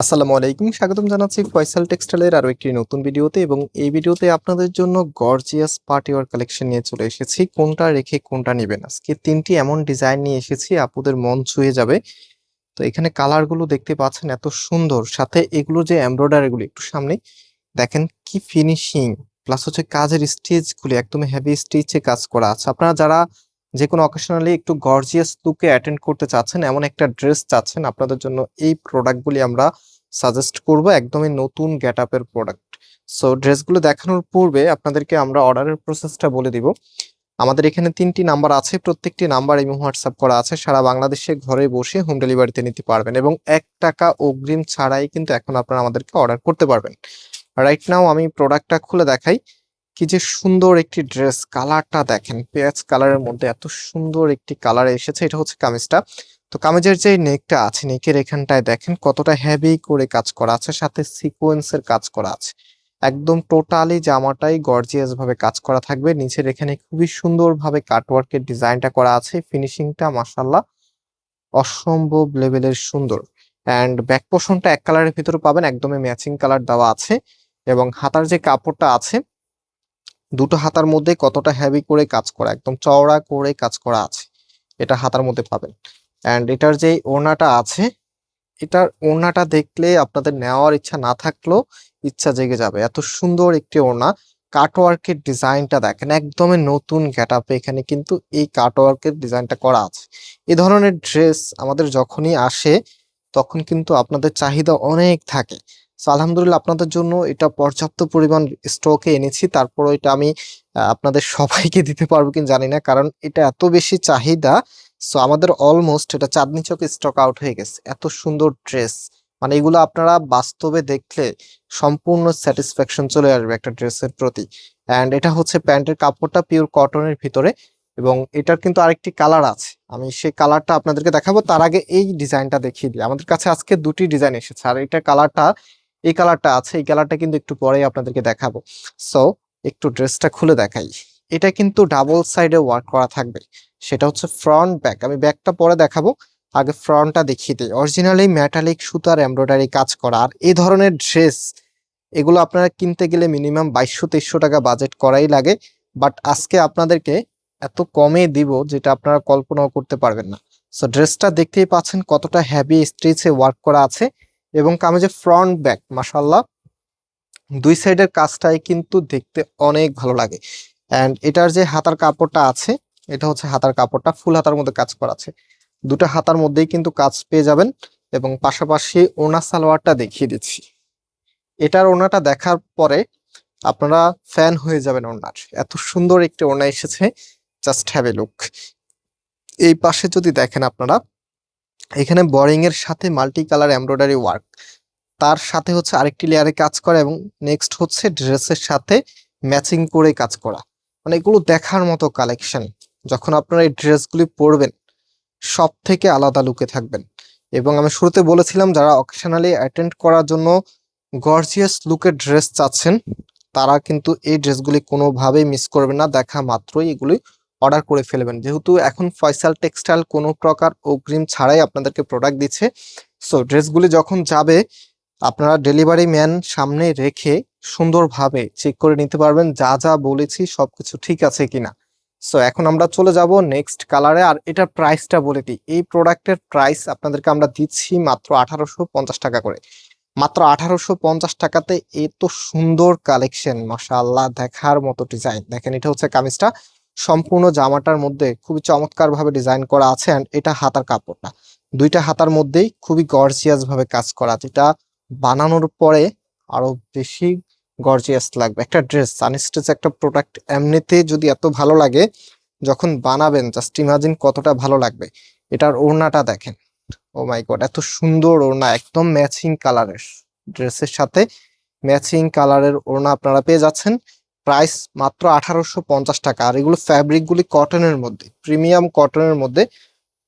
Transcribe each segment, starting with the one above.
আসসালামু আলাইকুম, স্বাগতম জানাচ্ছি ফয়সাল টেক্সটাইলের আরও একটি নতুন ভিডিওতে এবং এই ভিডিওতে আপনাদের জন্য গর্জিয়াস পার্টি ওয়ার কালেকশন নিয়ে চলে এসেছি। কোনটা রেখে কোনটা নেবেন? আজকে তিনটি এমন ডিজাইন নিয়ে এসেছি, আপুদের মন ছুঁয়ে যাবে। তো এখানে কালারগুলো দেখতে পাচ্ছেন এত সুন্দর, সাথে এগুলো যে এমব্রয়ডারি গুলো একটু সামনে, দেখেন কি ফিনিশিং, প্লাস হচ্ছে কাজের স্টিচগুলি, একদম হেভি স্টিচে কাজ করা আছে। আপনারা যারা যে কোনো অকেশনালি একটু গর্জিয়াস লুকে অ্যাটেন্ড করতে চাচ্ছেন, এমন একটা ড্রেস চাচ্ছেন, আপনাদের জন্য এই প্রোডাক্টগুলি আমরা সাজেস্ট করব একদমই নতুন গেট আপের প্রোডাক্ট সো ড্রেসগুলো দেখানোর পূর্বে আপনাদেরকে আমরা অর্ডারের প্রসেসটা বলে দিব। আমাদের এখানে তিনটি নাম্বার আছে, প্রত্যেকটি নাম্বার এবং হোয়াটসঅ্যাপ করা আছে। সারা বাংলাদেশে ঘরে বসে হোম ডেলিভারিতে নিতে পারবেন এবং এক টাকা অগ্রিম ছাড়াই কিন্তু এখন আপনারা আমাদেরকে অর্ডার করতে পারবেন। রাইট নাও আমি প্রোডাক্টটা খুলে দেখাই। কি যে সুন্দর একটি ড্রেস কালারটা দেখেন, পেঁয়াজ কালারের মধ্যে এত সুন্দর একটি কালার এসেছে, এটা হচ্ছে কামিজটা। তো কামিজের যে নেকটা আছে, নেকের এখানটায় দেখেন কতটা হেভি করে কাজ করা আছে, সাথে সিকোয়েন্সের কাজ করা আছে। একদম টোটালি জামাটাই গর্জিয়াস ভাবে কাজ করা থাকবে। নিচের এখানে খুবই সুন্দর ভাবে কাটওয়ার্কের ডিজাইনটা করা আছে। ফিনিশিংটা মাসাল্লাহ অসম্ভব লেভেলের সুন্দর। অ্যান্ড ব্যাক পোর্শনটা এক কালারের ভিতরে পাবেন, একদমই ম্যাচিং কালার দেওয়া আছে। এবং হাতার যে কাপড়টা আছে দুটো হাতার মধ্যে কতটা হেভি করে কাজ করা, একদম চওড়া করে কাজ করা আছে, এটা হাতার মধ্যে পাবেন। অ্যান্ড এটার যে ওড়নাটা আছে, এটার ওড়নাটা দেখলে আপনাদের নেওয়ার ইচ্ছা না থাকলেও ইচ্ছা জেগে যাবে। এত সুন্দর একটি ওড়না, কাটওয়ার্কের ডিজাইনটা দেখেন, একদমই নতুন গেট এখানে কিন্তু এই কাটওয়ার্কের ডিজাইনটা করা আছে। এ ধরনের ড্রেস আমাদের যখনই আসে, তখন কিন্তু আপনাদের চাহিদা অনেক থাকে। সো আলহামদুলিল্লাহ আপনাদের জন্য এটা পর্যাপ্ত পরিমাণ স্টকে এনেছি। তারপর এটা আমি আপনাদের সবাইকে দিতে পারব কিনা জানি না, কারণ এটা এত বেশি চাহিদা। সো আমাদের অলমোস্ট এটা চাঁদনি চকে স্টক আউট হয়ে গেছে। এত সুন্দর ড্রেস মানে এগুলো আপনারা বাস্তবে দেখলে সম্পূর্ণ স্যাটিসফ্যাকশন চলে আসবে একটা ড্রেসের প্রতি। অ্যান্ড এটা হচ্ছে প্যান্টের কাপড়টা পিওর কটনের ভিতরে এবং এটার কিন্তু আরেকটি কালার আছে। আমি সেই কালারটা আপনাদেরকে দেখাবো, তার আগে এই ডিজাইনটা দেখিয়ে দিই। আমাদের কাছে আজকে দুটি ডিজাইন এসেছে। আর এটা কালারটা এই কালারটা আছে, এই কালারটা কিন্তু একটু পরেই আপনাদেরকে দেখাবো। সো একটু ড্রেসটা খুলে দেখাই। এটা কিন্তু ডাবল সাইডে ওয়ার্ক করা থাকবে। সেটা হচ্ছে ফ্রন্ট ব্যাক আমি ব্যাকটা পরে দেখাবো। আগে ফ্রন্টটা দেখিয়ে দিই। অরিজিনালি মেটালিক সুতার এমব্রয়ডারি কাজ করা। আর এই ধরনের ড্রেস এগুলো আপনারা কিনতে গেলে মিনিমাম বাইশশো তেইশশো টাকা বাজেট করাই লাগে। বাট আজকে আপনাদেরকে এত কমে দিব যেটা আপনারা কল্পনাও করতে পারবেন না। সো ড্রেসটা দেখতেই পাচ্ছেন কতটা হ্যাভি স্ট্রিচে ওয়ার্ক করা আছে। এবং কামিজের ফ্রন্ট ব্যাক মাসাল্লাহ দুই সাইডের কাজটাই কিন্তু দেখতে অনেক ভালো লাগে। অ্যান্ড এটার যে হাতার কাপড়টা আছে, এটা হচ্ছে হাতার কাপড়টা ফুল হাতার মধ্যে কাজ করা আছে। দুটো হাতার মধ্যেই কিন্তু কাজ পেয়ে যাবেন এবং পাশাপাশি ওনা সালোয়ারটা দেখিয়ে দিচ্ছি। এটার ওনাটা দেখার পরে আপনারা ফ্যান হয়ে যাবেন ওনার। এত সুন্দর একটি ওনা এসেছে জাস্ট হ্যাভ এ লুক এই পাশে যদি দেখেন আপনারা এখানে বোরিং এর সাথে মাল্টি কালার এমব্রয়ডারি ওয়ার্ক তার সাথে হচ্ছে আরেকটি লেয়ারে কাজ করা এবং নেক্সট হচ্ছে ড্রেসের সাথে ম্যাচিং করে কাজ করা। মানে এগুলো দেখার মতো কালেকশন যখন আপনারা এই ড্রেসগুলি পরবেন সব থেকে আলাদা লুকে থাকবেন। এবং আমি শুরুতে বলেছিলাম, যারা অকেশনালি অ্যাটেন্ড করার জন্য গর্জিয়াস লুকের ড্রেস চাচ্ছেন, তারা কিন্তু এই ড্রেসগুলি কোনোভাবেই মিস করবেন না। দেখা মাত্রই এগুলি অর্ডার করে ফেলবেন। যেহেতু এখন ফয়সাল টেক্সটাইল কোনো প্রকার অগ্রিম ছাড়াই আপনাদেরকে প্রোডাক্ট দিচ্ছে সো ড্রেসগুলি যখন যাবে, আপনারা ডেলিভারি ম্যান সামনে রেখে সুন্দরভাবে চেক করে নিতে পারবেন যা যা বলেছি সবকিছু ঠিক আছে কিনা। সো এখন আমরা চলে যাব নেক্সট কালারে আর এটার প্রাইসটা বলে দিই। এই প্রোডাক্টের প্রাইস আপনাদেরকে আমরা দিচ্ছি মাত্র আঠারোশো পঞ্চাশ টাকা করে। মাত্র আঠারোশো পঞ্চাশ টাকাতে এত সুন্দর কালেকশন মাশাআল্লাহ, দেখার মতো ডিজাইন দেখেন, এটা হচ্ছে কামিজটা। সম্পূর্ণ জামাটার মধ্যে খুবই চমৎকার ভাবে ডিজাইন করা আছে অ্যান্ড এটা হাতার কাপড়টা। দুইটা হাতার মধ্যেই খুবই গর্জিয়াস ভাবে কাজ করা যেটা বানানোর পরে আরও বেশি গর্জিয়াস লাগবে। একটা ড্রেস আনস্টেজ একটা প্রোডাক্ট এমনিতে যদি এত ভালো লাগে, যখন বানাবেন জাস্ট ইমাজিন কতটা ভালো লাগবে। এটার ওড়নাটা দেখেন। ও মাই গড এত সুন্দর ওড়না, একদম ম্যাচিং কালারের ড্রেসের সাথে ম্যাচিং কালারের ওড়না আপনারা পেয়ে যাচ্ছেন। প্রাইস মাত্র আঠারোশো পঞ্চাশ টাকা। আর এগুলো ফ্যাব্রিক গুলি কটনের মধ্যে, প্রিমিয়াম কটনের মধ্যে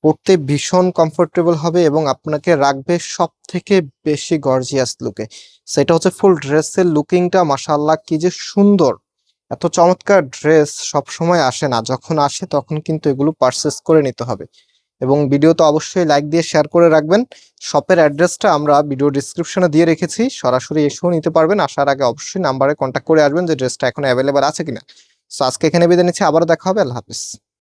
পড়তে ভীষণ কমফোর্টেবল হবে এবং আপনাকে রাখবে সব থেকে বেশি গর্জিয়াস লুকে সেটা হচ্ছে ফুল ড্রেসের লুকিংটা মাসাল্লাহ কি যে সুন্দর। এত চমৎকার ড্রেস সব সময় আসে না, যখন আসে তখন কিন্তু এগুলো পারচেস করে নিতে হবে। এবং ভিডিও তো অবশ্যই লাইক দিয়ে শেয়ার করে রাখবেন। শপের অ্যাড্রেসটা আমরা ভিডিও ডিসক্রিপশনে দিয়ে রেখেছি। সরাসরি এসেও নিতে পারবেন। আসার আগে অবশ্যই নাম্বারে কন্ট্যাক্ট করে আসবেন যে ড্রেসটা এখন অ্যাভেলেবেল আছে কিনা। সো আজকে এখানে বিদায় নিচ্ছি। আবারও দেখা হবে। আল্লাহ হাফিজ।